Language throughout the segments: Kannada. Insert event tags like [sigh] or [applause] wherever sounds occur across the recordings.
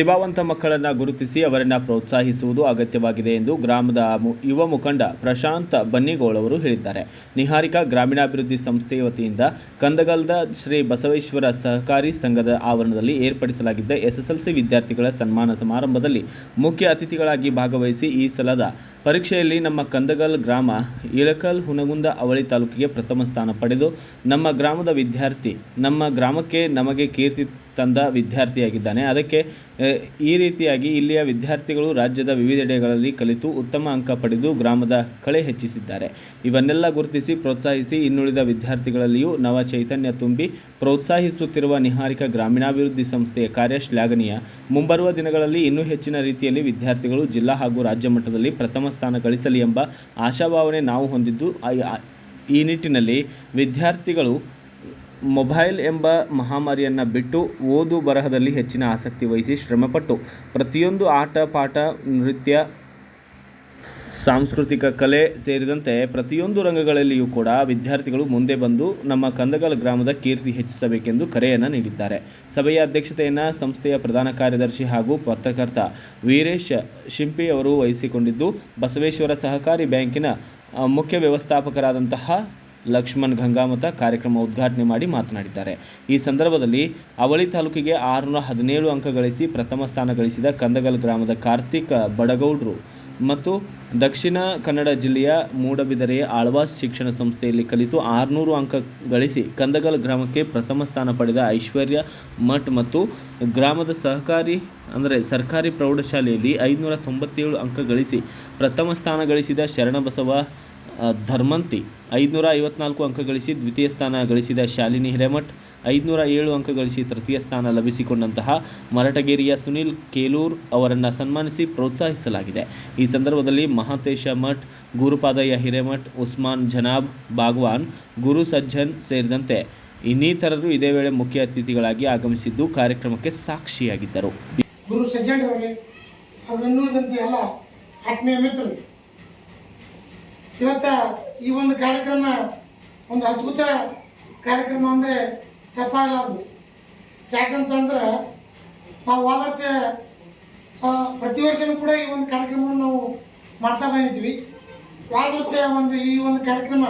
ಪ್ರತಿಭಾವಂತ ಮಕ್ಕಳನ್ನು ಗುರುತಿಸಿ ಅವರನ್ನು ಪ್ರೋತ್ಸಾಹಿಸುವುದು ಅಗತ್ಯವಾಗಿದೆ ಎಂದು ಗ್ರಾಮದ ಯುವ ಮುಖಂಡ ಪ್ರಶಾಂತ ಬನ್ನಿಗೋಳ್ ಅವರು ಹೇಳಿದ್ದಾರೆ. ನಿಹಾರಿಕಾ ಗ್ರಾಮೀಣಾಭಿವೃದ್ಧಿ ಸಂಸ್ಥೆಯ ವತಿಯಿಂದ ಕಂದಗಲ್ದ ಶ್ರೀ ಬಸವೇಶ್ವರ ಸಹಕಾರಿ ಸಂಘದ ಆವರಣದಲ್ಲಿ ಏರ್ಪಡಿಸಲಾಗಿದ್ದ ಎಸ್ಎಸ್ಎಲ್ಸಿ ವಿದ್ಯಾರ್ಥಿಗಳ ಸನ್ಮಾನ ಸಮಾರಂಭದಲ್ಲಿ ಮುಖ್ಯ ಅತಿಥಿಗಳಾಗಿ ಭಾಗವಹಿಸಿ ಈ ಸಲದ ಪರೀಕ್ಷೆಯಲ್ಲಿ ನಮ್ಮ ಕಂದಗಲ್ ಗ್ರಾಮ ಇಳಕಲ್ ಹುನಗುಂದ ಅವಳಿ ತಾಲೂಕಿಗೆ ಪ್ರಥಮ ಸ್ಥಾನ ಪಡೆದು ನಮ್ಮ ಗ್ರಾಮದ ವಿದ್ಯಾರ್ಥಿ ನಮ್ಮ ಗ್ರಾಮಕ್ಕೆ ನಮಗೆ ಕೀರ್ತಿ ತಂದ ವಿದ್ಯಾರ್ಥಿಯಾಗಿದ್ದಾನೆ. ಅದಕ್ಕೆ ಈ ರೀತಿಯಾಗಿ ಇಲ್ಲಿಯ ವಿದ್ಯಾರ್ಥಿಗಳು ರಾಜ್ಯದ ವಿವಿಧೆಡೆಗಳಲ್ಲಿ ಕಲಿತು ಉತ್ತಮ ಅಂಕ ಪಡೆದು ಗ್ರಾಮದ ಕಳೆ ಹೆಚ್ಚಿಸಿದ್ದಾರೆ. ಇವನ್ನೆಲ್ಲ ಗುರುತಿಸಿ ಪ್ರೋತ್ಸಾಹಿಸಿ ಇನ್ನುಳಿದ ವಿದ್ಯಾರ್ಥಿಗಳಲ್ಲಿಯೂ ನವ ಚೈತನ್ಯ ತುಂಬಿ ಪ್ರೋತ್ಸಾಹಿಸುತ್ತಿರುವ ನಿಹಾರಿಕ ಗ್ರಾಮೀಣಾಭಿವೃದ್ಧಿ ಸಂಸ್ಥೆಯ ಕಾರ್ಯ ಶ್ಲಾಘನೀಯ. ಮುಂಬರುವ ದಿನಗಳಲ್ಲಿ ಇನ್ನೂ ಹೆಚ್ಚಿನ ರೀತಿಯಲ್ಲಿ ವಿದ್ಯಾರ್ಥಿಗಳು ಜಿಲ್ಲಾ ಹಾಗೂ ರಾಜ್ಯ ಮಟ್ಟದಲ್ಲಿ ಪ್ರಥಮ ಸ್ಥಾನ ಗಳಿಸಲಿ ಎಂಬ ಆಶಾಭಾವನೆ ನಾವು ಹೊಂದಿದ್ದು ಈ ನಿಟ್ಟಿನಲ್ಲಿ ವಿದ್ಯಾರ್ಥಿಗಳು ಮೊಬೈಲ್ ಎಂಬ ಮಹಾಮಾರಿಯನ್ನು ಬಿಟ್ಟು ಓದು ಬರಹದಲ್ಲಿ ಹೆಚ್ಚಿನ ಆಸಕ್ತಿ ವಹಿಸಿ ಶ್ರಮಪಟ್ಟು ಪ್ರತಿಯೊಂದು ಆಟ, ಪಾಠ, ನೃತ್ಯ, ಸಾಂಸ್ಕೃತಿಕ ಕಲೆ ಸೇರಿದಂತೆ ಪ್ರತಿಯೊಂದು ರಂಗಗಳಲ್ಲಿಯೂ ಕೂಡ ವಿದ್ಯಾರ್ಥಿಗಳು ಮುಂದೆ ಬಂದು ನಮ್ಮ ಕಂದಗಲ್ ಗ್ರಾಮದ ಕೀರ್ತಿ ಹೆಚ್ಚಿಸಬೇಕೆಂದು ಕರೆಯನ್ನು ನೀಡಿದ್ದಾರೆ. ಸಭೆಯ ಅಧ್ಯಕ್ಷತೆಯನ್ನು ಸಂಸ್ಥೆಯ ಪ್ರಧಾನ ಕಾರ್ಯದರ್ಶಿ ಹಾಗೂ ಪತ್ರಕರ್ತ ವೀರೇಶ್ ಶಿಂಪಿ ಅವರು ವಹಿಸಿಕೊಂಡಿದ್ದು, ಬಸವೇಶ್ವರ ಸಹಕಾರಿ ಬ್ಯಾಂಕಿನ ಮುಖ್ಯ ವ್ಯವಸ್ಥಾಪಕರಾದಂತಹ ಲಕ್ಷ್ಮಣ್ ಗಂಗಾಮತ ಕಾರ್ಯಕ್ರಮ ಉದ್ಘಾಟನೆ ಮಾಡಿ ಮಾತನಾಡಿದ್ದಾರೆ. ಈ ಸಂದರ್ಭದಲ್ಲಿ ಅವಳಿ ತಾಲೂಕಿಗೆ ಆರುನೂರ ಹದಿನೇಳು ಅಂಕ ಗಳಿಸಿ ಪ್ರಥಮ ಸ್ಥಾನ ಗಳಿಸಿದ ಕಂದಗಲ್ ಗ್ರಾಮದ ಕಾರ್ತಿಕ್ ಬಡಗೌಡ್ರು ಮತ್ತು ದಕ್ಷಿಣ ಕನ್ನಡ ಜಿಲ್ಲೆಯ ಮೂಡಬಿದರೆಯ ಆಳ್ವಾಸ್ ಶಿಕ್ಷಣ ಸಂಸ್ಥೆಯಲ್ಲಿ ಕಲಿತು ಆರುನೂರು ಅಂಕ ಗಳಿಸಿ ಕಂದಗಲ್ ಗ್ರಾಮಕ್ಕೆ ಪ್ರಥಮ ಸ್ಥಾನ ಪಡೆದ ಐಶ್ವರ್ಯ ಮಠ್ ಮತ್ತು ಗ್ರಾಮದ ಸಹಕಾರಿ, ಅಂದರೆ ಸರ್ಕಾರಿ ಪ್ರೌಢಶಾಲೆಯಲ್ಲಿ ಐದುನೂರ ತೊಂಬತ್ತೇಳು ಅಂಕ ಗಳಿಸಿ ಪ್ರಥಮ ಸ್ಥಾನ ಗಳಿಸಿದ ಶರಣಬಸವ ಧರ್ಮಂತಿ ಐದುನೂರ ಐವತ್ನಾಲ್ಕು ಅಂಕ ಗಳಿಸಿ ದ್ವಿತೀಯ ಸ್ಥಾನ ಗಳಿಸಿದ ಶಾಲಿನಿ ಹಿರೇಮಠ್ ಐದುನೂರ ಏಳು ಅಂಕ ಗಳಿಸಿ ತೃತೀಯ ಸ್ಥಾನ ಲಭಿಸಿಕೊಂಡಂತಹ ಮರಟಗೇರಿಯ ಸುನಿಲ್ ಕೇಲೂರ್ ಅವರನ್ನು ಸನ್ಮಾನಿಸಿ ಪ್ರೋತ್ಸಾಹಿಸಲಾಗಿದೆ. ಈ ಸಂದರ್ಭದಲ್ಲಿ ಮಹಾಂತೇಶ ಮಠ್, ಗುರುಪಾದಯ್ಯ ಹಿರೇಮಠ್, ಉಸ್ಮಾನ್ ಜನಾಬ್, ಬಾಗ್ವಾನ್, ಗುರು ಸಜ್ಜನ್ ಸೇರಿದಂತೆ ಇನ್ನಿತರರು ಇದೇ ವೇಳೆ ಮುಖ್ಯ ಅತಿಥಿಗಳಾಗಿ ಆಗಮಿಸಿದ್ದು ಕಾರ್ಯಕ್ರಮಕ್ಕೆ ಸಾಕ್ಷಿಯಾಗಿದ್ದರು. ಗುರು ಸಜ್ಜನ್ ಅವರೇ ಎಲ್ಲ ಆತ್ಮೀಯ ಮಿತ್ರರು ಇವತ್ತ ಈ ಒಂದು ಕಾರ್ಯಕ್ರಮ, ಒಂದು ಅದ್ಭುತ ಕಾರ್ಯಕ್ರಮ ಅಂದರೆ ತಪ್ಪಾಗಲಾರ್ದು. ಯಾಕಂತಂದ್ರೆ ನಾವು ಹೋದ ವರ್ಷ ಪ್ರತಿ ವರ್ಷನೂ ಕೂಡ ಈ ಒಂದು ಕಾರ್ಯಕ್ರಮವನ್ನು ನಾವು ಮಾಡ್ತಾ ಬಂದಿದ್ವಿ ಹೋದ ವರ್ಷ ಒಂದು ಈ ಒಂದು ಕಾರ್ಯಕ್ರಮ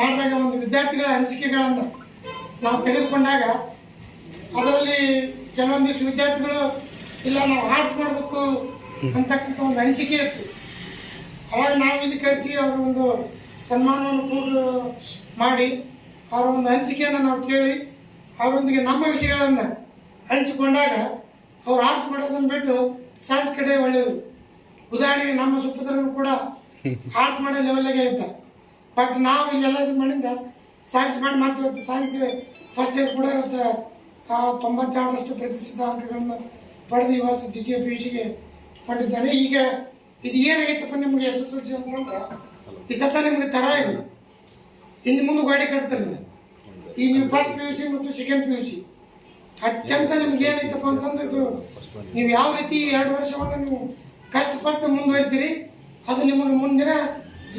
ಮಾಡಿದಾಗ ಒಂದು ವಿದ್ಯಾರ್ಥಿಗಳ ಅನಿಸಿಕೆಗಳನ್ನು ನಾವು ತೆಗೆದುಕೊಂಡಾಗ ಅದರಲ್ಲಿ ಕೆಲವೊಂದಿಷ್ಟು ವಿದ್ಯಾರ್ಥಿಗಳು, ಇಲ್ಲ, ನಾವು ಆರ್ಟ್ಸ್ ಮಾಡಬೇಕು ಅಂತಕ್ಕಂಥ ಒಂದು ಅನಿಸಿಕೆ ಇತ್ತು. ಅವಾಗ ನಾವು ಇಲ್ಲಿ ಕರೆಸಿ ಅವ್ರ ಒಂದು ಸನ್ಮಾನವನ್ನು ಕೂಡ ಮಾಡಿ ಅವರ ಒಂದು ಅನಿಸಿಕೆಯನ್ನು ನಾವು ಕೇಳಿ ಅವರೊಂದಿಗೆ ನಮ್ಮ ವಿಷಯಗಳನ್ನು ಹಂಚಿಕೊಂಡಾಗ ಅವ್ರು ಆರ್ಟ್ಸ್ ಮಾಡೋದನ್ನು ಬಿಟ್ಟು ಸೈನ್ಸ್ ಕಡೆ ಒಳ್ಳೆಯದು ಉದಾಹರಣೆಗೆ ನಮ್ಮ ಸುಪುತ್ರನು ಕೂಡ [laughs] ಆರ್ಟ್ಸ್ ಮಾಡೋ ಲೆವೆಲ್ಗೆ ಇದ್ದ ಬಟ್ ನಾವು ಇಲ್ಲೆಲ್ಲ ಇದು ಮಾಡಿದ್ದ ಸೈನ್ಸ್ ಮಾಡಿ ಮಾತ್ರ ಇವತ್ತು ಸೈನ್ಸ್ ಫಸ್ಟ್ ಇಯರ್ ಕೂಡ ಇವತ್ತು ತೊಂಬತ್ತೆರಡರಷ್ಟು ಪ್ರತಿಶತ ಅಂಕಗಳನ್ನು ಪಡೆದು ಈ ವರ್ಷ ದ್ವಿತೀಯ ಪಿ ಯು ಸಿಗೆ ಕೊಂಡಿದ್ದಾನೆ. ಈಗ ಇದು ಏನಾಗೈತಪ್ಪ ನಿಮ್ಗೆ ಎಸ್ ಎಸ್ ಎಲ್ ಸಿ ಅಂತಂದ್ರೆ ಈ ಸತ ನಿಮ್ಗೆ ತರ ಇದು. ಇನ್ನು ಮುಂದೆ ಗಾಡಿ ಕಟ್ತಾರೆ ನೀವು. ಈ ನೀವು ಫಸ್ಟ್ ಪಿ ಯು ಸಿ ಮತ್ತು ಸೆಕೆಂಡ್ ಪಿ ಯು ಸಿ ಅತ್ಯಂತ ನಿಮ್ಗೆ ಏನೈತಪ್ಪ ಅಂತಂದ್ರೆ ಇದು ನೀವು ಯಾವ ರೀತಿ ಎರಡು ವರ್ಷವನ್ನು ನೀವು ಕಷ್ಟಪಟ್ಟು ಮುಂದುವರಿತೀರಿ, ಅದು ನಿಮಗೆ ಮುಂದಿನ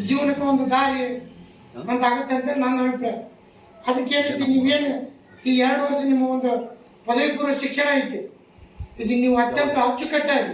ಜೀವನಕ್ಕೆ ಒಂದು ದಾರಿ ಅಂತ ಆಗುತ್ತೆ ಅಂತೇಳಿ ನನ್ನ ಅಭಿಪ್ರಾಯ. ಅದಕ್ಕೆ ಏನೈತಿ ನೀವೇನು ಈ ಎರಡು ವರ್ಷ ನಿಮ್ಮ ಒಂದು ಪದವಿ ಪೂರ್ವ ಶಿಕ್ಷಣ ಐತಿ. ಇದು ನೀವು ಅತ್ಯಂತ ಅಚ್ಚುಕಟ್ಟಾಗಿ